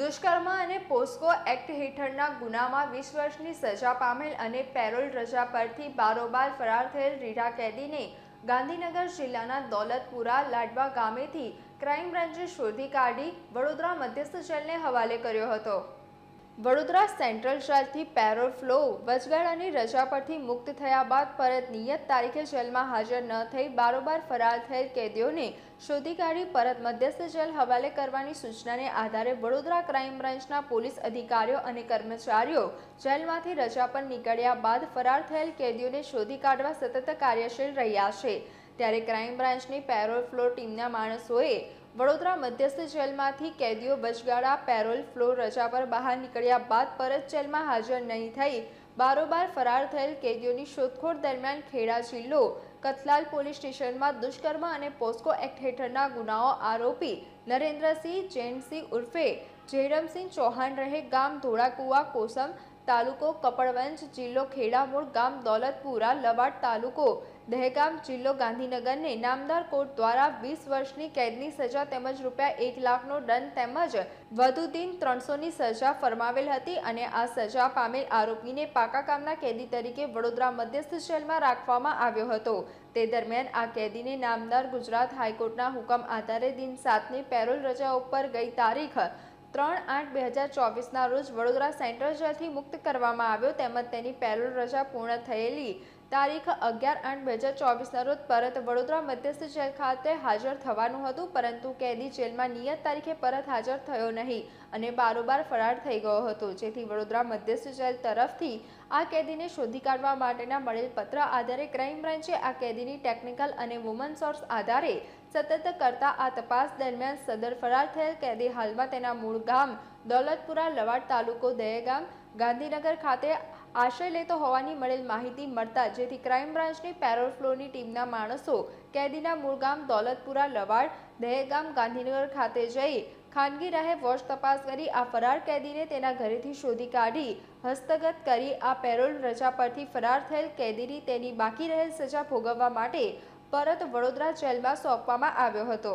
દુષ્કર્મ અને પોસ્કો એક્ટ હેઠળના ગુનામાં વીસ વર્ષની સજા પામેલ અને પેરોલ રજા પરથી બારોબાર ફરાર થયેલ રીઢા કેદીને ગાંધીનગર જિલ્લાના દોલતપુરા લાડવા ગામેથી ક્રાઇમ બ્રાન્ચે શોધી કાઢી વડોદરા મધ્યસ્થ જેલને હવાલે કર્યો હતો. વડોદરા સેન્ટ્રલ જેલથી પેરોલ ફ્લો વચગાળાની રજા પરથી મુક્ત થયા બાદ પરત નિયત તારીખે જેલમાં હાજર ન થઈ બારોબાર ફરાર થયેલ કેદીઓને શોધી કાઢી પરત મધ્યસ્થ જેલ હવાલે કરવાની સૂચનાને આધારે વડોદરા ક્રાઇમ બ્રાન્ચના પોલીસ અધિકારીઓ અને કર્મચારીઓ જેલમાંથી રજા પર નીકળ્યા બાદ ફરાર થયેલ કેદીઓને શોધી કાઢવા સતત કાર્યશીલ રહ્યા છે. ત્યારે ક્રાઇમ બ્રાન્ચની પેરોલ ફ્લો ટીમના માણસોએ વડોદરા મધ્યસ્થ જેલમાંથી કેદીઓ બચગાળા, પેરોલ ફ્લોર રજા પર બહાર નીકળ્યા બાદ પરત જેલમાં હાજર નહીં થઈ, બારોબાર ફરાર થયેલ કેદીઓની શોધખોળ દરમિયાન ખેડા જિલ્લો, કથલાલ પોલીસ સ્ટેશનમાં દુષ્કર્મ અને પોસ્કો એક્ટ હેઠળના ગુનાઓ આરોપી નરેન્દ્રસિંહ જૈનસિંહ ઉર્ફે જયરામસિંહ ચૌહાણ રહે ગામ ધોળાકુવા, કોસમ તાલુકો કપડવંજ જિલ્લો ખેડામૂળ ગામ દોલતપુરા, લવાડ તાલુકો દહેગામ જિલ્લો ગાંધીનગરને નામદાર કોર્ટ દ્વારા વીસ વર્ષની કેદની સજા તેમજ રૂપિયા એક લાખનો દંડ તેમજ વધુ દિન ત્રણસોની સજા ફરમાવેલ હતી અને આ સજા પામેલ આરોપીને પાકા કામના કેદી તરીકે વડોદરા મધ્યસ્થ જેલમાં રાખવામાં આવ્યો હતો. તે દરમિયાન આ કેદીને નામદાર ગુજરાત હાઈકોર્ટના હુકમ આધારે દિન સાતની પેરોલ રજા ઉપર ગઈ તારીખ ત્રણ આઠ બે હજાર ચોવીસના રોજ વડોદરા સેન્ટ્રલ જેલથી મુક્ત કરવામાં આવ્યો. તેમજ તેની પેરોલ રજા પૂર્ણ થયેલી તારીખ અગિયાર આઠ બે હજાર ચોવીસના રોજ પરત વડોદરા મધ્યસ્થ જેલ ખાતે હાજર થવાનું હતું, પરંતુ કેદી જેલમાં નિયત તારીખે પરત હાજર થયો નહીં અને બારોબાર ફરાર થઈ ગયો હતો. જેથી વડોદરા મધ્યસ્થ જેલ તરફથી આ કેદીને શોધી કાઢવા માટેના મળેલ પત્ર આધારે ક્રાઇમ બ્રાન્ચે આ કેદીની ટેકનિકલ અને વુમન સોર્સ આધારે સતત કરતા આ તપાસ દરમિયાન સદર ફરાર થયેલ કેદી હાલમાં તેના મૂળ ગામ દોલતપુરા લવાડ તાલુકો દહેગામ ગાંધીનગર ખાતે આશ્રય લેતો હોવાની મળેલ માહિતી મળતા જેથી ક્રાઇમ બ્રાન્ચની પેરોલ ફ્લોરની ટીમના માણસો કેદીના મૂળગામ દોલતપુરા, લવાડ, દહેગામ, ગાંધીનગર ખાતે જઈ ખાનગી રાહે વોચ તપાસ કરી આ ફરાર કેદીને તેના ઘરેથી શોધી કાઢી, હસ્તગત કરી આ પેરોલ રજા પરથી ફરાર થયેલ કેદીની તેની બાકી રહેલ સજા ભોગવવા માટે પરત વડોદરા જેલમાં સોંપવામાં આવ્યો હતો.